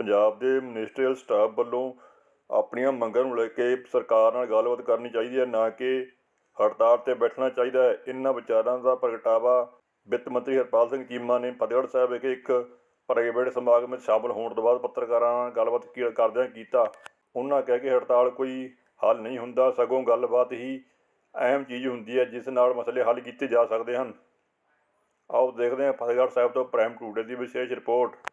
ਪੰਜਾਬ ਦੇ ministerial staff ਵੱਲੋਂ ਆਪਣੀਆਂ ਮੰਗਾਂ ਨੂੰ ਲੈ ਕੇ ਸਰਕਾਰ ਨਾਲ ਗੱਲਬਾਤ ਕਰਨੀ ਚਾਹੀਦੀ ਹੈ, ਨਾ ਕਿ ਹੜਤਾਲ ਤੇ ਬੈਠਣਾ ਚਾਹੀਦਾ ਹੈ। ਇਹਨਾਂ ਵਿਚਾਰਾਂ ਦਾ ਪ੍ਰਗਟਾਵਾ ਵਿੱਤ ਮੰਤਰੀ ਹਰਪਾਲ ਸਿੰਘ ਚੀਮਾ ਨੇ ਫਤਿਹਗੜ੍ਹ ਸਾਹਿਬ ਵਿਖੇ ਇੱਕ ਪ੍ਰਾਈਵੇਟ ਸਮਾਗਮ ਵਿੱਚ ਸ਼ਾਮਲ ਹੋਣ ਤੋਂ ਬਾਅਦ ਪੱਤਰਕਾਰਾਂ ਨਾਲ ਗੱਲਬਾਤ ਕੀ- ਕਰਦਿਆਂ ਕੀਤਾ। ਉਹਨਾਂ ਕਹਿ ਕੇ ਹੜਤਾਲ ਕੋਈ ਹੱਲ ਨਹੀਂ ਹੁੰਦਾ, ਸਗੋਂ ਗੱਲਬਾਤ ਹੀ ਅਹਿਮ ਚੀਜ਼ ਹੁੰਦੀ ਹੈ, ਜਿਸ ਨਾਲ ਮਸਲੇ ਹੱਲ ਕੀਤੇ ਜਾ ਸਕਦੇ ਹਨ। ਆਓ ਦੇਖਦੇ ਹਾਂ ਫਤਿਹਗੜ੍ਹ ਸਾਹਿਬ ਤੋਂ ਪ੍ਰਾਈਮ ਟੂਡੇ ਦੀ ਵਿਸ਼ੇਸ਼ ਰਿਪੋਰਟ।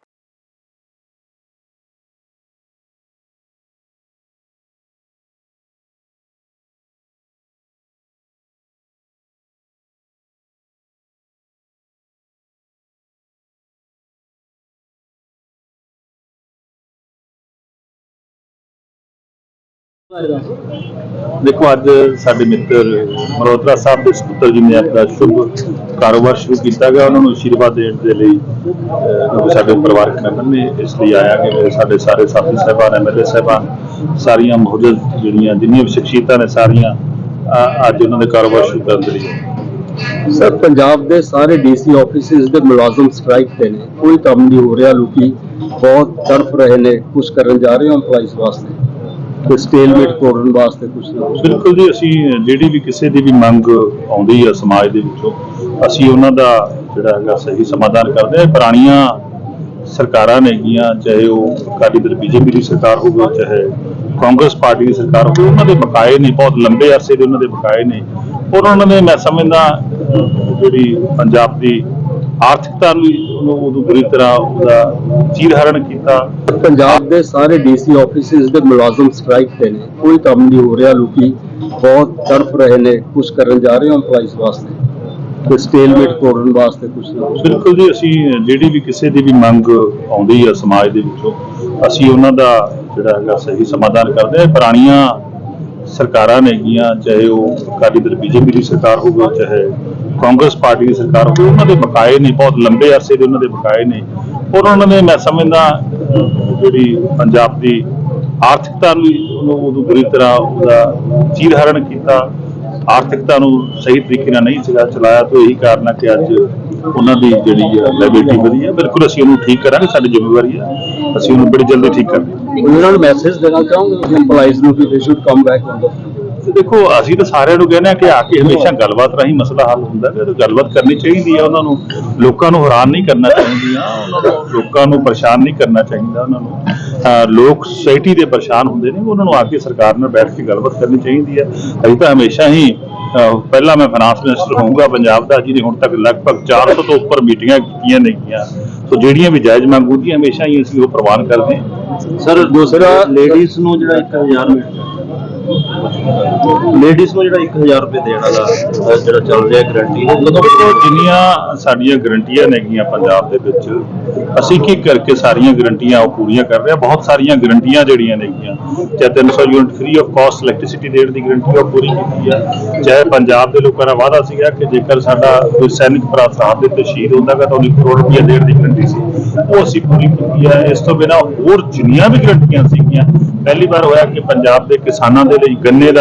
ਦੇਖੋ, ਅੱਜ ਸਾਡੇ ਮਿੱਤਰ ਮਰੋਤਰਾ ਸਾਹਿਬ ਦੇ ਸਪੁੱਤਰ ਜੀ ਨੇ ਆਪਣਾ ਸ਼ੁਭ ਕਾਰੋਬਾਰ ਸ਼ੁਰੂ ਕੀਤਾ ਗਿਆ। ਉਹਨਾਂ ਨੂੰ ਅਸ਼ੀਰਵਾਦ ਦੇਣ ਦੇ ਲਈ ਸਾਡੇ ਪਰਿਵਾਰਕ ਮੈਂਬਰ ਨੇ, ਇਸ ਲਈ ਆਇਆ ਕਿ ਮੇਰੇ ਸਾਡੇ ਸਾਰੇ ਸਾਥੀ ਸਾਹਿਬਾਨ ਐਮਐਲਏ ਸਾਹਿਬਾਨ, ਸਾਰੀਆਂ ਮੌਜੂਦ ਜਿਹੜੀਆਂ, ਜਿੰਨੀਆਂ ਵੀ ਸ਼ਖਸੀਅਤਾਂ ਨੇ ਸਾਰੀਆਂ ਅੱਜ ਉਹਨਾਂ ਦੇ ਕਾਰੋਬਾਰ ਸ਼ੁਰੂ ਕਰਨ ਦੇ ਲਈ। ਸਰ, ਪੰਜਾਬ ਦੇ ਸਾਰੇ ਡੀਸੀ ਆਫਿਸਿਸ ਦੇ ਮੁਲਾਜ਼ਮ ਸਟ੍ਰਾਈਕ ਤੇ ਨੇ। ਕੋਈ ਕੰਮ ਨਹੀਂ ਹੋ ਰਿਹਾ। ਲੋਕੀ ਬਹੁਤ ਤੜਫ ਰਹੇ ਨੇ। ਕੁਝ ਕਰਨ ਜਾ ਰਹੇ ਹੋ EMPLOYEES ਵਾਸਤੇ। ਕੋਈ ਸਟੇਲਮੇਟ ਤੋੜਨ ਵਾਸਤੇ ਕੁਝ ਕੁਛ। ਬਿਲਕੁਲ ਜੀ, ਅਸੀਂ ਜਿਹੜੀ ਵੀ ਕਿਸੇ ਦੀ ਵੀ ਮੰਗ ਆਉਂਦੀ ਆ ਸਮਾਜ ਦੇ ਵਿੱਚੋਂ, ਅਸੀਂ ਉਹਨਾਂ ਦਾ ਜਿਹੜਾ ਹੈਗਾ ਸਹੀ ਸਮਾਧਾਨ ਕਰਦੇ ਹਾਂ ਪੁਰਾਣੀਆਂ ਸਰਕਾਰਾਂ ਨੇਗੀਆਂ ਚਾਹੇ ਉਹ ਅਕਾਲੀ ਦਲ, ਬੀਜੇਪੀ ਦੀ ਸਰਕਾਰ ਹੋਵੇ, ਚਾਹੇ ਕਾਂਗਰਸ ਪਾਰਟੀ ਦੀ ਸਰਕਾਰ ਹੋਵੇ, ਉਹਨਾਂ ਦੇ ਬਕਾਏ ਨੇ, ਬਹੁਤ ਲੰਬੇ ਅਰਸੇ ਦੇ ਉਹਨਾਂ ਦੇ ਬਕਾਏ ਨੇ ਔਰ ਉਹਨਾਂ ਨੇ, ਮੈਂ ਸਮਝਦਾ ਜਿਹੜੀ ਪੰਜਾਬ ਦੀ ਆਰਥਿਕਤਾ ਨੂੰ ਉਹਨੂੰ ਉਦੋਂ ਬੁਰੀ ਤਰ੍ਹਾਂ ਉਹਦਾ ਚੀਰਹਰਨ ਕੀਤਾ। ਪੰਜਾਬ ਦੇ ਸਾਰੇ ਡੀਸੀ ਆਫਿਸਿਸ ਦੇ ਮੁਲਾਜ਼ਮ ਸਟ੍ਰਾਈਕ ਤੇ ਨੇ। ਕੋਈ ਕੰਮ ਨਹੀਂ ਹੋ ਰਿਹਾ ਲੋਕੀ ਬਹੁਤ ਤੜਫ ਰਹੇ ਨੇ ਕੁਝ ਕਰਨ ਜਾ ਰਹੇ ਹੋ EMPLOYEES ਵਾਸਤੇ। ਕੋਈ ਸਟੇਲਮੇਟ ਤੋੜਨ ਵਾਸਤੇ ਕੁਝ ਨਾ। ਬਿਲਕੁਲ ਜੀ ਅਸੀਂ ਜਿਹੜੀ ਵੀ ਕਿਸੇ ਦੀ ਵੀ ਮੰਗ ਆਉਂਦੀ ਹੈ ਸਮਾਜ ਦੇ ਵਿੱਚੋਂ ਅਸੀਂ ਉਹਨਾਂ ਦਾ ਜਿਹੜਾ ਹੈਗਾ ਸਹੀ ਸਮਾਧਾਨ ਕਰਦੇ ਹਾਂ। ਪੁਰਾਣੀਆਂ ਸਰਕਾਰਾਂ ਨੇਗੀਆਂ ਚਾਹੇ ਉਹ ਅਕਾਲੀ ਦਲ ਬੀਜੇਪੀ ਦੀ ਸਰਕਾਰ ਹੋਵੇ ਚਾਹੇ ਕਾਂਗਰਸ ਪਾਰਟੀ ਦੀ ਸਰਕਾਰ ਹੋਵੇ, ਉਹਨਾਂ ਦੇ ਬਕਾਏ ਨੇ, ਬਹੁਤ ਲੰਬੇ ਅਰਸੇ ਦੇ ਉਹਨਾਂ ਦੇ ਬਕਾਏ ਨੇ। ਔਰ ਉਹਨਾਂ ਨੇ, ਮੈਂ ਸਮਝਦਾ ਜਿਹੜੀ ਪੰਜਾਬ ਦੀ ਆਰਥਿਕਤਾ ਨੂੰ, ਉਹਨੂੰ ਬੁਰੀ ਤਰ੍ਹਾਂ ਉਹਦਾ ਚੀਰਹਰਨ ਕੀਤਾ, ਆਰਥਿਕਤਾ ਨੂੰ ਸਹੀ ਤਰੀਕੇ ਨਾਲ ਨਹੀਂ ਸੀਗਾ ਚਲਾਇਆ, ਤਾਂ ਇਹੀ ਕਾਰਨ ਹੈ ਕਿ ਅੱਜ ਉਹਨਾਂ ਦੀ ਜਿਹੜੀ ਲਾਇਬਿਲਿਟੀ ਵਧੀ ਹੈ। ਬਿਲਕੁਲ ਅਸੀਂ ਉਹਨੂੰ ਠੀਕ ਕਰਾਂਗੇ, ਸਾਡੀ ਜ਼ਿੰਮੇਵਾਰੀ ਹੈ। ਅਸੀਂ ਉਹਨੂੰ ਬੜੀ ਜਲਦੀ ਠੀਕ ਕਰਾਂਗੇ ਉਹਨਾਂ ਨੂੰ ਮੈਸੇਜ ਦੇਣਾ ਚਾਹੋਗੇ? EMPLOYEES ਨੂੰ ਕਿ they should come back on ਦਾ ਦੇਖੋ, ਅਸੀਂ ਤਾਂ ਸਾਰਿਆਂ ਨੂੰ ਕਹਿੰਦੇ ਆ ਕਿ ਆ ਕੇ ਹਮੇਸ਼ਾ ਗੱਲਬਾਤ ਰਾਹੀਂ ਮਸਲਾ ਹੱਲ ਹੁੰਦਾ ਹੈ। ਤੇ ਗੱਲਬਾਤ ਕਰਨੀ ਚਾਹੀਦੀ ਹੈ ਉਹਨਾਂ ਨੂੰ, ਲੋਕਾਂ ਨੂੰ ਹੈਰਾਨ ਨਹੀਂ ਕਰਨਾ ਚਾਹੀਦੀਆਂ ਉਹਨਾਂ ਨੂੰ, ਲੋਕਾਂ ਨੂੰ ਪਰੇਸ਼ਾਨ ਨਹੀਂ ਕਰਨਾ ਚਾਹੀਦਾ, ਉਹਨਾਂ ਨੂੰ ਲੋਕ ਸੋਸਾਇਟੀ ਦੇ ਪਰੇਸ਼ਾਨ ਹੁੰਦੇ ਨੇ, ਉਹਨਾਂ ਨੂੰ ਆ ਕੇ ਸਰਕਾਰ ਨਾਲ ਬੈਠ ਕੇ ਗੱਲਬਾਤ ਕਰਨੀ ਚਾਹੀਦੀ ਹੈ। ਅਸੀਂ ਤਾਂ ਹਮੇਸ਼ਾ ਹੀ ਪਹਿਲਾਂ ਮੈਂ ਫਾਈਨਾਂਸ ਮਿਨਿਸਟਰ ਹੋਊਂਗਾ, ਪੰਜਾਬ ਦਾ ਜਿਹਨੇ ਹੁਣ ਤੱਕ ਲਗਭਗ 400 ਤੋਂ ਉੱਪਰ ਮੀਟਿੰਗਾਂ ਕੀਤੀਆਂ ਨੇਗੀਆਂ ਸੋ ਜਿਹੜੀਆਂ ਵੀ ਜਾਇਜ਼ ਮੰਗ ਹੁੰਦੀਆਂ, ਹਮੇਸ਼ਾ ਹੀ ਅਸੀਂ ਉਹ ਪ੍ਰਵਾਨ ਕਰਦੇ ਹਾਂ। ਸਰ, ਦੂਸਰਾ ਲੇਡੀਜ਼ ਨੂੰ ਜਿਹੜਾ 1000 ਲੇਡੀਜ਼ ਨੂੰ ਜਿਹੜਾ 1000 ਰੁਪਏ ਦੇਣ ਵਾਲਾ ਜਿਹੜਾ ਚੱਲ ਰਿਹਾ ਗਰੰਟੀ ਉਹ ਕਦੋਂ ਦੇਖੋ ਜਿੰਨੀਆਂ ਸਾਡੀਆਂ ਗਰੰਟੀਆਂ ਨੇਗੀਆਂ ਪੰਜਾਬ ਦੇ ਵਿੱਚ ਅਸੀਂ ਕੀ ਕਰਕੇ ਸਾਰੀਆਂ ਗਰੰਟੀਆਂ ਉਹ ਪੂਰੀਆਂ ਕਰ ਰਹੇ ਹਾਂ? ਬਹੁਤ ਸਾਰੀਆਂ ਗਰੰਟੀਆਂ ਜਿਹੜੀਆਂ ਨੇਗੀਆਂ ਚਾਹੇ 300 unit free of cost electricity ਦੇਣ ਦੀ ਗਰੰਟੀ ਉਹ ਪੂਰੀ ਕੀਤੀ ਹੈ ਚਾਹੇ ਪੰਜਾਬ ਦੇ ਲੋਕਾਂ ਦਾ ਵਾਅਦਾ ਸੀਗਾ ਕਿ ਜੇਕਰ ਸਾਡਾ ਕੋਈ ਸੈਨਿਕ ਭਰਾ ਸਰਹੱਦ ਦੇ ਉੱਤੇ ਸ਼ਹੀਦ ਹੁੰਦਾਗਾ ਤਾਂ ਉਹਨੂੰ ਕਰੋੜ ਰੁਪਏ ਦੇਣ ਦੀ ਗਰੰਟੀ ਸੀ। ਉਹ ਅਸੀਂ ਪੂਰੀ ਕੀਤੀ ਹੈ। ਇਸ ਤੋਂ ਬਿਨਾਂ ਹੋਰ ਜਿੰਨੀਆਂ ਵੀ ਗਰੰਟੀਆਂ ਸੀਗੀਆਂ ਪਹਿਲੀ ਵਾਰ ਹੋਇਆ ਕਿ ਪੰਜਾਬ ਦੇ ਕਿਸਾਨਾਂ ਦੇ ਲਈ ਗੰਨੇ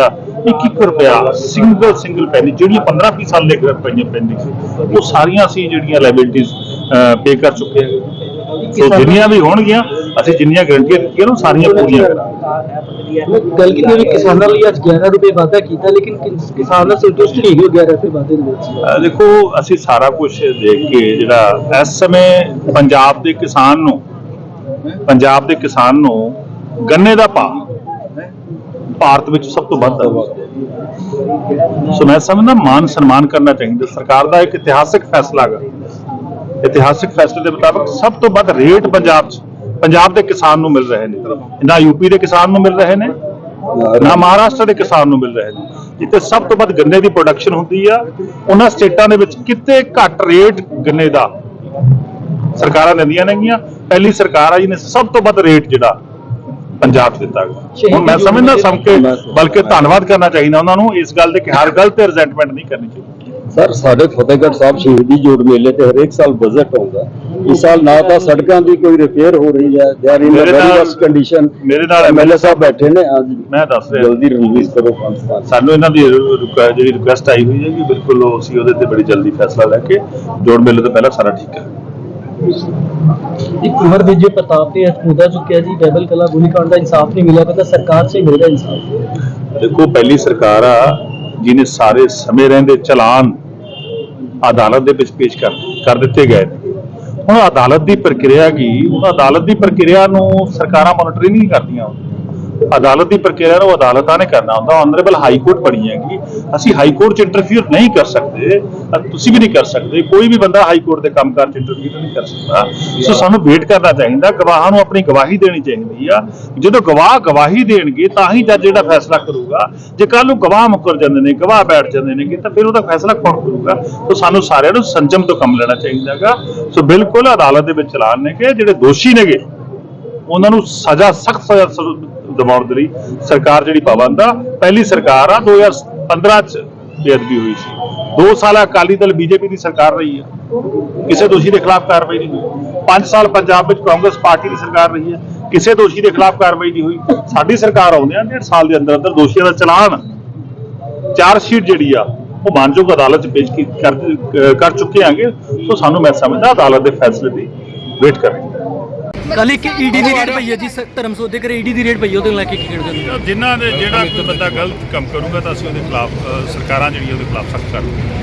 ਇੱਕ ਇੱਕ ਰੁਪਿਆ ਸਿੰਗਲ ਸਿੰਗਲ ਪੈਨੀ ਜਿਹੜੀਆਂ 15 20 ਸਾਲ ਦੇ ਪਈਆਂ ਪੈਂਡਿੰਗ ਸੀ ਉਹ ਸਾਰੀਆਂ ਅਸੀਂ ਜਿਹੜੀਆਂ ਲਾਇਬਿਲਿਟੀਆਂ ਪੇ ਕਰ ਚੁੱਕੇ ਹਾਂ। ਸੋ ਜਿੰਨੀਆਂ ਵੀ ਹੋਣਗੀਆਂ ਅਸੀਂ ਜਿੰਨੀਆਂ ਗਰੰਟੀਆਂ ਦਿੱਤੀਆਂ ਉਹ ਸਾਰੀਆਂ ਪੂਰੀਆਂ ਕਰਾਂਗੇ। ਗੱਲ ਕੀਤੀ ਵੀ ਕਿਸਾਨਾਂ ਲਈ ਅੱਜ 11 ਰੁਪਏ ਵਾਧਾ ਕੀਤਾ ਲੇਕਿਨ ਕਿਸ- ਕਿਸਾਨ ਦਾ ਸੰਤੁਸ਼ਟ ਨਹੀਂ ਹੋ 11 ਰੁਪਏ ਵਾਧੇ ਦੇ ਵਿੱਚ। ਦੇਖੋ ਅਸੀਂ ਸਾਰਾ ਕੁਝ ਦੇਖ ਕੇ ਜਿਹੜਾ ਇਸ ਸਮੇਂ ਪੰਜਾਬ ਦੇ ਕਿਸਾਨ ਨੂੰ ਪੰਜਾਬ ਦੇ ਕਿਸਾਨ ਨੂੰ ਗੰਨੇ ਦਾ ਭਾਅ ਭਾਰਤ ਵਿੱਚ ਸਭ ਤੋਂ ਵੱਧ ਹੈ। ਸੋ ਮੈਂ ਸਮਝਦਾ ਮਾਨ ਸਨਮਾਨ ਕਰਨਾ ਚਾਹੀਦਾ ਸਰਕਾਰ ਦਾ ਇੱਕ ਇਤਿਹਾਸਕ ਫੈਸਲਾ ਹੈ ਇਤਿਹਾਸਕ ਫੈਸਲੇ ਦੇ ਮੁਤਾਬਕ ਸਭ ਤੋਂ ਵੱਧ ਰੇਟ ਪੰਜਾਬ 'ਚ ਪੰਜਾਬ ਦੇ ਕਿਸਾਨ ਨੂੰ ਮਿਲ ਰਹੇ ਨੇ। ਨਾ ਯੂਪੀ ਦੇ ਕਿਸਾਨ ਨੂੰ ਮਿਲ ਰਹੇ ਨੇ, ਨਾ ਮਹਾਰਾਸ਼ਟਰ ਦੇ ਕਿਸਾਨ ਨੂੰ ਮਿਲ ਰਹੇ ਨੇ। ਜਿੱਥੇ ਸਭ ਤੋਂ ਵੱਧ ਗੰਨੇ ਦੀ ਪ੍ਰੋਡਕਸ਼ਨ ਹੁੰਦੀ ਆ, ਉਹਨਾਂ ਸਟੇਟਾਂ ਦੇ ਵਿੱਚ ਕਿਤੇ ਘੱਟ ਰੇਟ ਗੰਨੇ ਦਾ ਸਰਕਾਰਾਂ ਦਿੰਦੀਆਂ ਨੇਗੀਆਂ। ਪਹਿਲੀ ਸਰਕਾਰ ਆ ਜਿਹਨੇ ਸਭ ਤੋਂ ਵੱਧ ਰੇਟ ਜਿਹੜਾ ਪੰਜਾਬ 'ਚ ਦਿੱਤਾ ਗਿਆ। ਹੁਣ ਮੈਂ ਸਮਝਦਾ ਸਭ ਕੇ ਬਲਕਿ ਧੰਨਵਾਦ ਕਰਨਾ ਚਾਹੀਦਾ ਉਹਨਾਂ ਨੂੰ ਇਸ ਗੱਲ ਦੇ ਕਿ ਹਰ ਗੱਲ ਤੇ ਰਿਜ਼ੈਂਟਮੈਂਟ ਨਹੀਂ ਕਰਨੀ ਚਾਹੀਦੀ। ਸਰ ਸਾਡੇ ਫਤਿਹਗੜ੍ਹ ਸਾਹਿਬ ਸ਼ਹੀਦੀ ਜੋੜ ਮੇਲੇ ਤੇ ਹਰੇਕ ਸਾਲ ਬਜਟ ਆਉਂਦਾ। ਇਸ ਸਾਲ ਨਾ ਤਾਂ ਸੜਕਾਂ ਦੀ ਕੋਈ ਰਿਪੇਅਰ ਹੋ ਰਹੀ ਹੈ they are in very worse condition ਮੇਰੇ ਨਾਲ ਐਮਐਲਏ ਸਾਹਿਬ ਬੈਠੇ ਨੇ। ਅੱਜ ਮੈਂ ਦੱਸ ਰਿਹਾ। ਜਲਦੀ ਰਿਲੀਜ਼ ਕਰੋ ਪਾਕਿਸਤਾਨ। ਸਾਨੂੰ ਇਹਨਾਂ ਦੀ ਰਿਕ- ਜਿਹੜੀ ਰਿਕੁਐਸਟ ਆਈ ਹੋਈ ਹੈ ਕਿ ਬਿਲਕੁਲ ਉਹ ਅਸੀਂ ਉਹਦੇ ਤੇ ਬੜੀ ਜਲਦੀ ਫੈਸਲਾ ਲੈ ਕੇ ਜੋੜ ਮੇਲੇ ਤੋਂ ਪਹਿਲਾਂ ਸਾਰਾ ਠੀਕ ਹੈ ਇੱਕ ਕੁਮਰ ਵਿਜੇ ਪ੍ਰਤਾਪ ਨੇ ਅੱਜ ਚੁੱਕਿਆ ਜੀ ਬੈਬਲ ਕਲਾ ਗੋਲੀकांड ਦਾ ਇਨਸਾਫ ਨਹੀਂ ਮਿਲਿਆ, ਕਹਿੰਦਾ ਸਰਕਾਰ 'ਚ ਹੀ ਮਿਲੇਗਾ ਇਨਸਾਫ। ਦੇਖੋ, ਪਹਿਲੀ ਸਰਕਾਰ ਆ, ਜਿਹਨੇ ਸਾਰੇ ਸਮੇਂ ਰਹਿੰਦੇ ਚਲਾਨ ਅਦਾਲਤ ਦੇ ਵਿੱਚ ਪੇਸ਼ ਕਰ ਕਰ ਦਿੱਤੇ ਗਏ ਹੁਣ ਅਦਾਲਤ ਦੀ ਪ੍ਰਕਿਰਿਆ ਕੀ? ਉਹ ਅਦਾਲਤ ਦੀ ਪ੍ਰਕਿਰਿਆ ਨੂੰ ਸਰਕਾਰਾਂ ਮੋਨੀਟਰ ਨਹੀਂ ਕਰਦੀਆਂ। ਅਦਾਲਤ ਦੀ ਪ੍ਰਕਿਰਿਆ ਨੂੰ ਅਦਾਲਤਾਂ ਨੇ ਕਰਨਾ ਹੁੰਦਾ ਆਨਰੇਬਲ ਹਾਈ ਕੋਰਟ ਬਣੀ ਹੈਗੀ। ਅਸੀਂ ਹਾਈ ਕੋਰਟ ਚ ਇੰਟਰਫੀਅਰ ਨਹੀਂ ਕਰ ਸਕਦੇ ਤੁਸੀਂ ਵੀ ਨਹੀਂ ਕਰ ਸਕਦੇ, ਕੋਈ ਵੀ ਬੰਦਾ ਹਾਈ ਕੋਰਟ ਦੇ ਕੰਮਕਾਰ ਚ ਇੰਟਰਫੀਅਰ ਨਹੀਂ ਕਰ ਸਕਦਾ। ਸੋ ਸਾਨੂੰ ਵੇਟ ਕਰਨਾ ਚਾਹੀਦਾ, ਗਵਾਹਾਂ ਨੂੰ ਆਪਣੀ ਗਵਾਹੀ ਦੇਣੀ ਚਾਹੀਦੀ ਆ। ਜਦੋਂ ਗਵਾਹ ਗਵਾਹੀ ਦੇਣਗੇ, ਤਾਂ ਹੀ ਜੱਜ ਜਿਹੜਾ ਫੈਸਲਾ ਕਰੂਗਾ। ਜੇ ਕੱਲ ਨੂੰ ਗਵਾਹ ਮੁੱਕਰ ਜਾਂਦੇ ਨੇ, ਗਵਾਹ ਬੈਠ ਜਾਂਦੇ ਨੇ ਤਾਂ ਫਿਰ ਉਹਦਾ ਫੈਸਲਾ ਕੌਣ ਕਰੂਗਾ? ਸੋ ਸਾਨੂੰ ਸਾਰਿਆਂ ਨੂੰ ਸੰਜਮ ਤੋਂ ਕੰਮ ਲੈਣਾ ਚਾਹੀਦਾਗਾ ਸੋ ਬਿਲਕੁਲ ਅਦਾਲਤ ਦੇ ਵਿੱਚ ਚਲਾਨ ਨੇ ਕਿ ਜਿਹੜੇ ਦੋਸ਼ੀ ਨੇਗੇ, ਉਹਨਾਂ ਨੂੰ ਸਜ਼ਾ, ਸਖਤ ਸਜ਼ਾ ਦਬਾਉਣ ਦੇ ਲਈ ਸਰਕਾਰ ਜਿਹੜੀ ਪਾਬੰਦ ਆ ਪਹਿਲੀ ਸਰਕਾਰ ਆ 2015 ਚ ਬੇਅਦਬੀ ਹੋਈ ਸੀ। 2 ਸਾਲ ਅਕਾਲੀ ਦਲ ਬੀਜੇਪੀ ਦੀ ਸਰਕਾਰ ਰਹੀ ਹੈ ਕਿਸੇ ਦੋਸ਼ੀ ਦੇ ਖਿਲਾਫ ਕਾਰਵਾਈ ਨਹੀਂ ਹੋਈ। 5 ਸਾਲ ਪੰਜਾਬ ਵਿੱਚ ਕਾਂਗਰਸ ਪਾਰਟੀ ਦੀ ਸਰਕਾਰ ਰਹੀ ਹੈ ਕਿਸੇ ਦੋਸ਼ੀ ਦੇ ਖਿਲਾਫ ਕਾਰਵਾਈ ਨਹੀਂ ਹੋਈ। ਸਾਡੀ ਸਰਕਾਰ ਆਉਂਦੇ ਆ ਡੇਢ ਸਾਲ ਦੇ ਅੰਦਰ ਅੰਦਰ ਦੋਸ਼ੀਆਂ ਦਾ ਚਲਾਨ, ਚਾਰ ਸ਼ੀਟ ਜਿਹੜੀ ਆ, ਉਹ ਮਾਨਯੋਗ ਅਦਾਲਤ ਚ ਪੇਸ਼ ਕਰ ਕਰ ਚੁੱਕੇ ਆਂਗੇ ਸੋ ਸਾਨੂੰ ਮੈਂ ਸਮਝਦਾ ਅਦਾਲਤ ਦੇ ਫੈਸਲੇ ਦੀ ਵੇਟ ਕਰਾਂਗੇ। ਕੱਲ ਇੱਕ ਈਡੀ ਦੀ ਰੇਡ ਪਈ ਹੈ ਜੀ ਸ- ਧਰਮਸੋਤ ਦੇ ਘਰੇ ਈਡੀ ਦੀ ਰੇਡ ਪਈ ਹੈ ਉਹਦੇ ਲੈ ਕੇ ਕੀ ਕਹਿੰਦੇ ਨੇ ਜਿਨ੍ਹਾਂ ਦੇ ਜਿਹੜਾ ਕੋਈ ਬੰਦਾ ਗਲਤ ਕੰਮ ਕਰੂਗਾ ਤਾਂ ਅਸੀਂ ਉਹਦੇ ਖਿਲਾਫ ਅ, ਸਰਕਾਰਾਂ ਜਿਹੜੀਆਂ ਉਹਦੇ ਖਿਲਾਫ ਸਖਤ ਕਰਨਗੇ